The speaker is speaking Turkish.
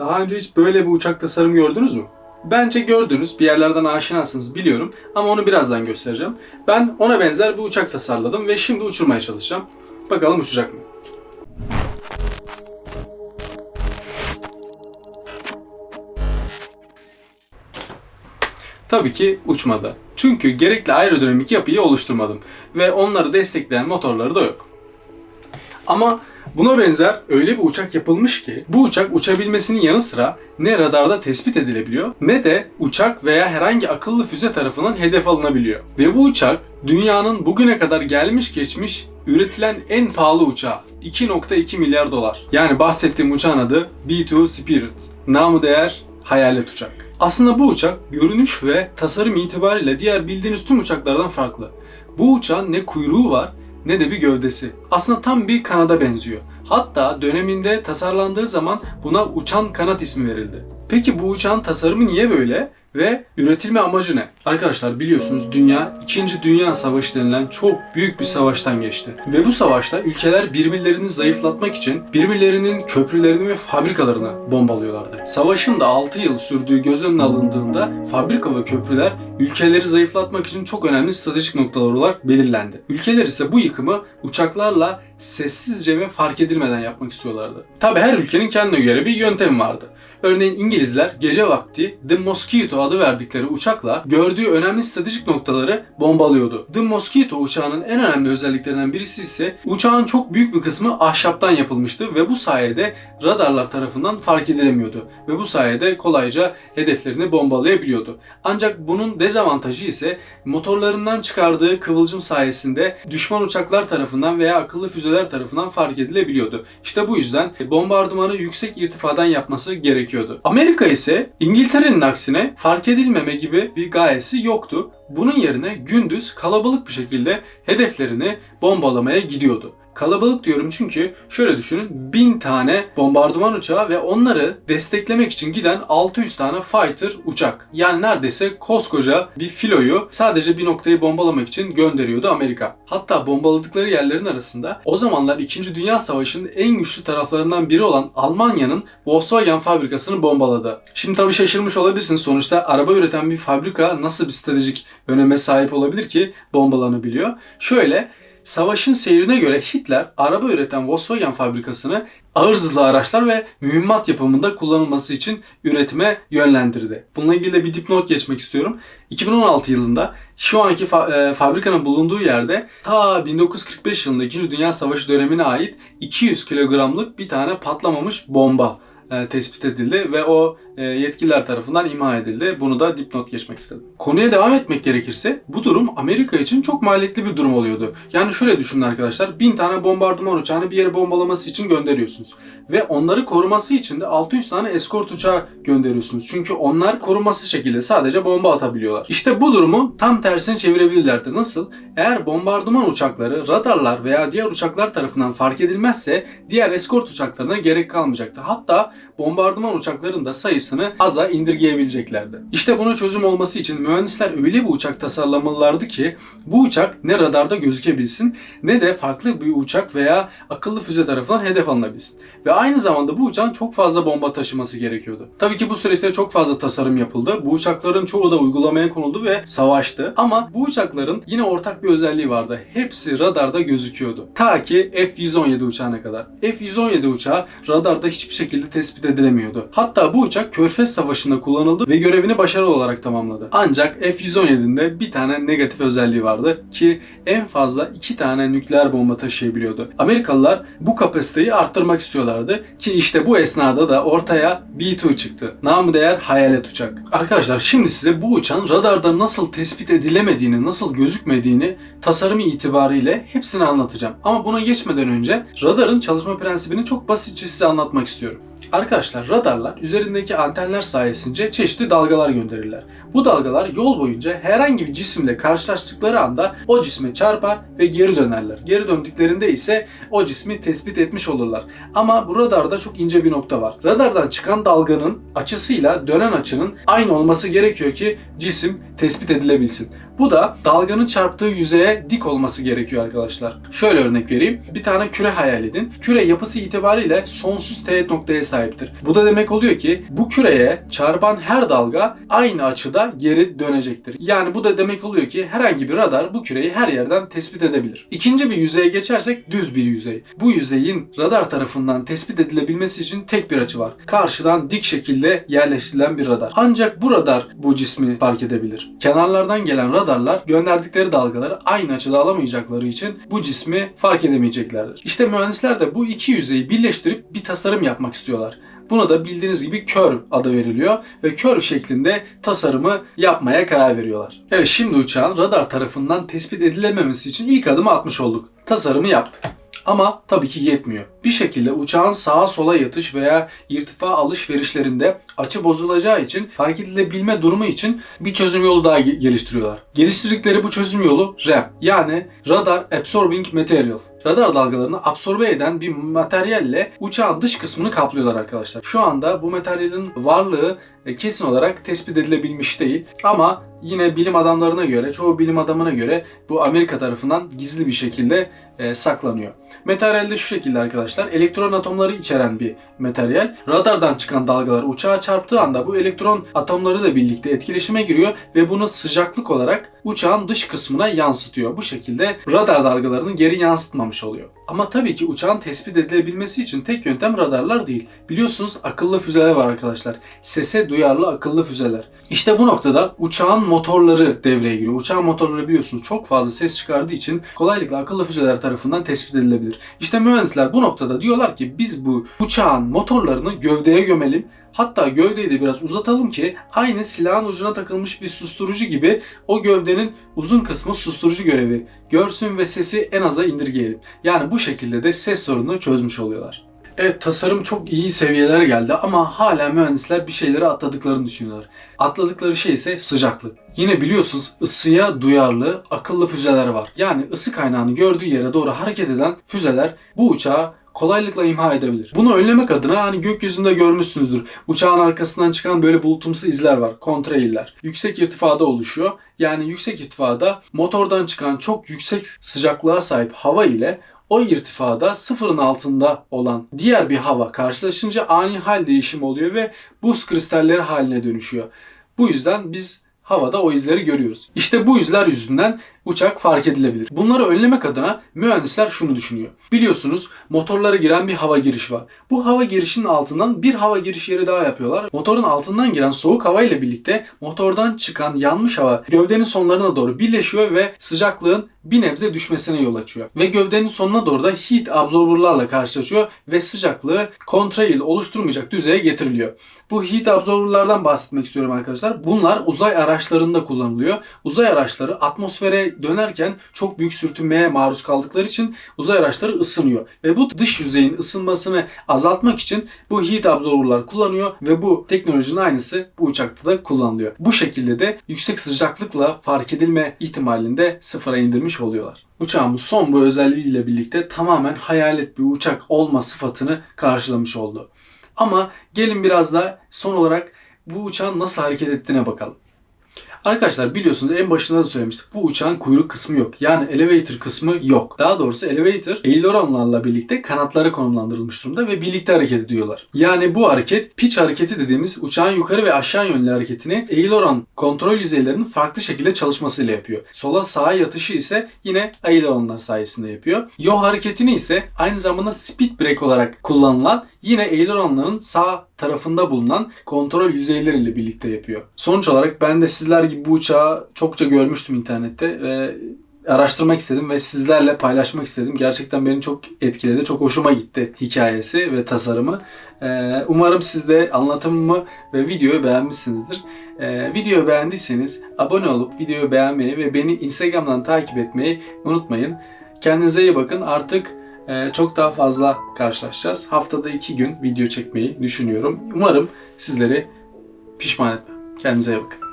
Daha önce hiç böyle bir uçak tasarımı gördünüz mü? Bence gördünüz, bir yerlerden aşinasınız biliyorum ama onu birazdan göstereceğim. Ben ona benzer bir uçak tasarladım ve şimdi uçurmaya çalışacağım. Bakalım uçacak mı? Tabii ki uçmadı. Çünkü gerekli aerodinamik yapıyı oluşturmadım ve onları destekleyen motorları da yok. Ama buna benzer öyle bir uçak yapılmış ki bu uçak uçabilmesinin yanı sıra ne radarda tespit edilebiliyor ne de uçak veya herhangi akıllı füze tarafından hedef alınabiliyor. Ve bu uçak dünyanın bugüne kadar gelmiş geçmiş üretilen en pahalı uçağı. 2.2 milyar dolar. Yani bahsettiğim uçağın adı B-2 Spirit. Namı değer hayalet uçak. Aslında bu uçak görünüş ve tasarım itibariyle diğer bildiğiniz tüm uçaklardan farklı. Bu uçağın ne kuyruğu var ne de bir gövdesi. Aslında tam bir kanada benziyor. Hatta döneminde tasarlandığı zaman buna uçan kanat ismi verildi. Peki bu uçağın tasarımı niye böyle ve üretilme amacı ne? Arkadaşlar biliyorsunuz dünya 2. Dünya Savaşı denilen çok büyük bir savaştan geçti. Ve bu savaşta ülkeler birbirlerini zayıflatmak için birbirlerinin köprülerini ve fabrikalarını bombalıyorlardı. Savaşın da 6 yıl sürdüğü göz önüne alındığında fabrika ve köprüler ülkeleri zayıflatmak için çok önemli stratejik noktalar olarak belirlendi. Ülkeler ise bu yıkımı uçaklarla sessizce ve fark edilmeden yapmak istiyorlardı. Tabi her ülkenin kendine göre bir yöntemi vardı. Örneğin İngilizler gece vakti The Mosquito adı verdikleri uçakla gördüğü önemli stratejik noktaları bombalıyordu. The Mosquito uçağının en önemli özelliklerinden birisi ise uçağın çok büyük bir kısmı ahşaptan yapılmıştı ve bu sayede radarlar tarafından fark edilemiyordu ve bu sayede kolayca hedeflerini bombalayabiliyordu. Ancak bunun dezavantajı ise motorlarından çıkardığı kıvılcım sayesinde düşman uçaklar tarafından veya akıllı füzeler tarafından fark edilebiliyordu. İşte bu yüzden bombardımanı yüksek irtifadan yapması gerekiyordu. Amerika ise İngiltere'nin aksine fark edilmeme gibi bir gayesi yoktu. Bunun yerine gündüz kalabalık bir şekilde hedeflerini bombalamaya gidiyordu. Kalabalık diyorum çünkü şöyle düşünün 1000 tane bombardıman uçağı ve onları desteklemek için giden 600 tane fighter uçak. Yani neredeyse koskoca bir filoyu sadece bir noktayı bombalamak için gönderiyordu Amerika. Hatta bombaladıkları yerlerin arasında o zamanlar 2. Dünya Savaşı'nın en güçlü taraflarından biri olan Almanya'nın Volkswagen fabrikasını bombaladı. Şimdi tabii şaşırmış olabilirsiniz. Sonuçta araba üreten bir fabrika nasıl bir stratejik öneme sahip olabilir ki bombalanabiliyor? Şöyle Savaşın seyrine göre Hitler araba üreten Volkswagen fabrikasını ağır zırhlı araçlar ve mühimmat yapımında kullanılması için üretime yönlendirdi. Bununla ilgili de bir dipnot geçmek istiyorum. 2016 yılında şu anki fa- e, fabrikanın bulunduğu yerde ta 1945 yılında 2. Dünya Savaşı dönemine ait 200 kilogramlık bir tane patlamamış bomba e, tespit edildi ve o yetkililer tarafından imha edildi. Bunu da dipnot geçmek istedim. Konuya devam etmek gerekirse bu durum Amerika için çok maliyetli bir durum oluyordu. Yani şöyle düşünün arkadaşlar. 1000 tane bombardıman uçağını bir yere bombalaması için gönderiyorsunuz. Ve onları koruması için de 600 tane eskort uçağı gönderiyorsunuz. Çünkü onlar koruması şekilde sadece bomba atabiliyorlar. İşte bu durumu tam tersine çevirebilirlerdi. Nasıl? Eğer bombardıman uçakları radarlar veya diğer uçaklar tarafından fark edilmezse diğer eskort uçaklarına gerek kalmayacaktı. Hatta bombardıman uçakların da sayısını aza indirgeyebileceklerdi. İşte buna çözüm olması için mühendisler öyle bir uçak tasarlamalılardı ki bu uçak ne radarda gözükebilsin ne de farklı bir uçak veya akıllı füze tarafından hedef alınabilsin. Ve aynı zamanda bu uçağın çok fazla bomba taşıması gerekiyordu. Tabii ki bu süreçte çok fazla tasarım yapıldı. Bu uçakların çoğu da uygulamaya konuldu ve savaştı. Ama bu uçakların yine ortak bir özelliği vardı. Hepsi radarda gözüküyordu. Ta ki F-117 uçağına kadar. F-117 uçağı radarda hiçbir şekilde tespit edilemiyordu. Hatta bu uçak Körfez Savaşı'nda kullanıldı ve görevini başarılı olarak tamamladı. Ancak F-117'nin de bir tane negatif özelliği vardı ki en fazla iki tane nükleer bomba taşıyabiliyordu. Amerikalılar bu kapasiteyi arttırmak istiyorlardı ki işte bu esnada da ortaya B-2 çıktı. Namı değer hayalet uçak. Arkadaşlar şimdi size bu uçağın radarda nasıl tespit edilemediğini, nasıl gözükmediğini tasarımı itibariyle hepsini anlatacağım. Ama buna geçmeden önce radarın çalışma prensibini çok basitçe size anlatmak istiyorum. Arkadaşlar radarlar üzerindeki antenler sayesinde çeşitli dalgalar gönderirler. Bu dalgalar yol boyunca herhangi bir cisimle karşılaştıkları anda o cisme çarpar ve geri dönerler. Geri döndüklerinde ise o cismi tespit etmiş olurlar. Ama bu radarda çok ince bir nokta var. Radardan çıkan dalganın açısıyla dönen açının aynı olması gerekiyor ki cisim tespit edilebilsin. Bu da dalganın çarptığı yüzeye dik olması gerekiyor arkadaşlar. Şöyle örnek vereyim. Bir tane küre hayal edin. Küre yapısı itibariyle sonsuz teğet noktaya sahiptir. Bu da demek oluyor ki bu küreye çarpan her dalga aynı açıda geri dönecektir. Yani bu da demek oluyor ki herhangi bir radar bu küreyi her yerden tespit edebilir. İkinci bir yüzeye geçersek düz bir yüzey. Bu yüzeyin radar tarafından tespit edilebilmesi için tek bir açı var. Karşıdan dik şekilde yerleştirilen bir radar. Ancak bu radar bu cismi fark edebilir. Kenarlardan gelen radarlar gönderdikleri dalgaları aynı açıda alamayacakları için bu cismi fark edemeyeceklerdir. İşte mühendisler de bu iki yüzeyi birleştirip bir tasarım yapmak istiyorlar. Buna da bildiğiniz gibi curve adı veriliyor ve curve şeklinde tasarımı yapmaya karar veriyorlar. Evet şimdi uçağın radar tarafından tespit edilememesi için ilk adımı atmış olduk. Tasarımı yaptık. Ama tabii ki yetmiyor. Bir şekilde uçağın sağa sola yatış veya irtifa alışverişlerinde açı bozulacağı için fark edilebilme durumu için bir çözüm yolu daha ge- geliştiriyorlar. Geliştirdikleri bu çözüm yolu RAM yani Radar Absorbing Material. Radar dalgalarını absorbe eden bir materyalle uçağın dış kısmını kaplıyorlar arkadaşlar. Şu anda bu materyalin varlığı e, kesin olarak tespit edilebilmiş değil. Ama yine bilim adamlarına göre, çoğu bilim adamına göre bu Amerika tarafından gizli bir şekilde e, saklanıyor. Materyal de şu şekilde arkadaşlar. Elektron atomları içeren bir materyal. Radardan çıkan dalgalar uçağa çarptığı anda bu elektron atomları da birlikte etkileşime giriyor ve bunu sıcaklık olarak uçağın dış kısmına yansıtıyor. Bu şekilde radar dalgalarını geri yansıtmamış oluyor. Ama tabii ki uçağın tespit edilebilmesi için tek yöntem radarlar değil. Biliyorsunuz akıllı füzeler var arkadaşlar. Sese duyarlı akıllı füzeler. İşte bu noktada uçağın motorları devreye giriyor. Uçağın motorları biliyorsunuz çok fazla ses çıkardığı için kolaylıkla akıllı füzeler tarafından tespit edilebilir. İşte mühendisler bu noktada diyorlar ki biz bu uçağın motorlarını gövdeye gömelim. Hatta gövdeyi de biraz uzatalım ki aynı silahın ucuna takılmış bir susturucu gibi o gövdenin uzun kısmı susturucu görevi görsün ve sesi en aza indirgeyelim. Yani bu şekilde de ses sorununu çözmüş oluyorlar. Evet tasarım çok iyi seviyelere geldi ama hala mühendisler bir şeyleri atladıklarını düşünüyorlar. Atladıkları şey ise sıcaklık. Yine biliyorsunuz ısıya duyarlı akıllı füzeler var. Yani ısı kaynağını gördüğü yere doğru hareket eden füzeler bu uçağı kolaylıkla imha edebilir. Bunu önlemek adına hani gökyüzünde görmüşsünüzdür. Uçağın arkasından çıkan böyle bulutumsu izler var. Kontrailler. Yüksek irtifada oluşuyor. Yani yüksek irtifada motordan çıkan çok yüksek sıcaklığa sahip hava ile o irtifada sıfırın altında olan diğer bir hava karşılaşınca ani hal değişimi oluyor ve buz kristalleri haline dönüşüyor. Bu yüzden biz havada o izleri görüyoruz. İşte bu izler yüzünden uçak fark edilebilir. Bunları önlemek adına mühendisler şunu düşünüyor. Biliyorsunuz motorlara giren bir hava girişi var. Bu hava girişinin altından bir hava giriş yeri daha yapıyorlar. Motorun altından giren soğuk hava ile birlikte motordan çıkan yanmış hava gövdenin sonlarına doğru birleşiyor ve sıcaklığın bir nebze düşmesine yol açıyor. Ve gövdenin sonuna doğru da heat absorberlarla karşılaşıyor ve sıcaklığı kontrail oluşturmayacak düzeye getiriliyor. Bu heat absorberlardan bahsetmek istiyorum arkadaşlar. Bunlar uzay araçlarında kullanılıyor. Uzay araçları atmosfere dönerken çok büyük sürtünmeye maruz kaldıkları için uzay araçları ısınıyor. Ve bu dış yüzeyin ısınmasını azaltmak için bu heat absorberlar kullanıyor ve bu teknolojinin aynısı bu uçakta da kullanılıyor. Bu şekilde de yüksek sıcaklıkla fark edilme ihtimalinde sıfıra indirmiş oluyorlar. Uçağımız son bu özelliğiyle birlikte tamamen hayalet bir uçak olma sıfatını karşılamış oldu. Ama gelin biraz da son olarak bu uçağın nasıl hareket ettiğine bakalım. Arkadaşlar biliyorsunuz en başında da söylemiştik. Bu uçağın kuyruk kısmı yok. Yani elevator kısmı yok. Daha doğrusu elevator aileronlarla birlikte kanatlara konumlandırılmış durumda ve birlikte hareket ediyorlar. Yani bu hareket pitch hareketi dediğimiz uçağın yukarı ve aşağı yönlü hareketini aileron kontrol yüzeylerinin farklı şekilde çalışmasıyla yapıyor. Sola sağa yatışı ise yine aileronlar sayesinde yapıyor. Yaw hareketini ise aynı zamanda speed brake olarak kullanılan yine aileronların sağ tarafında bulunan kontrol yüzeyleriyle birlikte yapıyor. Sonuç olarak ben de sizler gibi bu uçağı çokça görmüştüm internette ve araştırmak istedim ve sizlerle paylaşmak istedim. Gerçekten beni çok etkiledi. Çok hoşuma gitti hikayesi ve tasarımı. Ee, umarım siz de anlatımımı ve videoyu beğenmişsinizdir. Ee, videoyu beğendiyseniz abone olup videoyu beğenmeyi ve beni Instagram'dan takip etmeyi unutmayın. Kendinize iyi bakın. Artık çok daha fazla karşılaşacağız. Haftada iki gün video çekmeyi düşünüyorum. Umarım sizleri pişman etmem. Kendinize iyi bakın.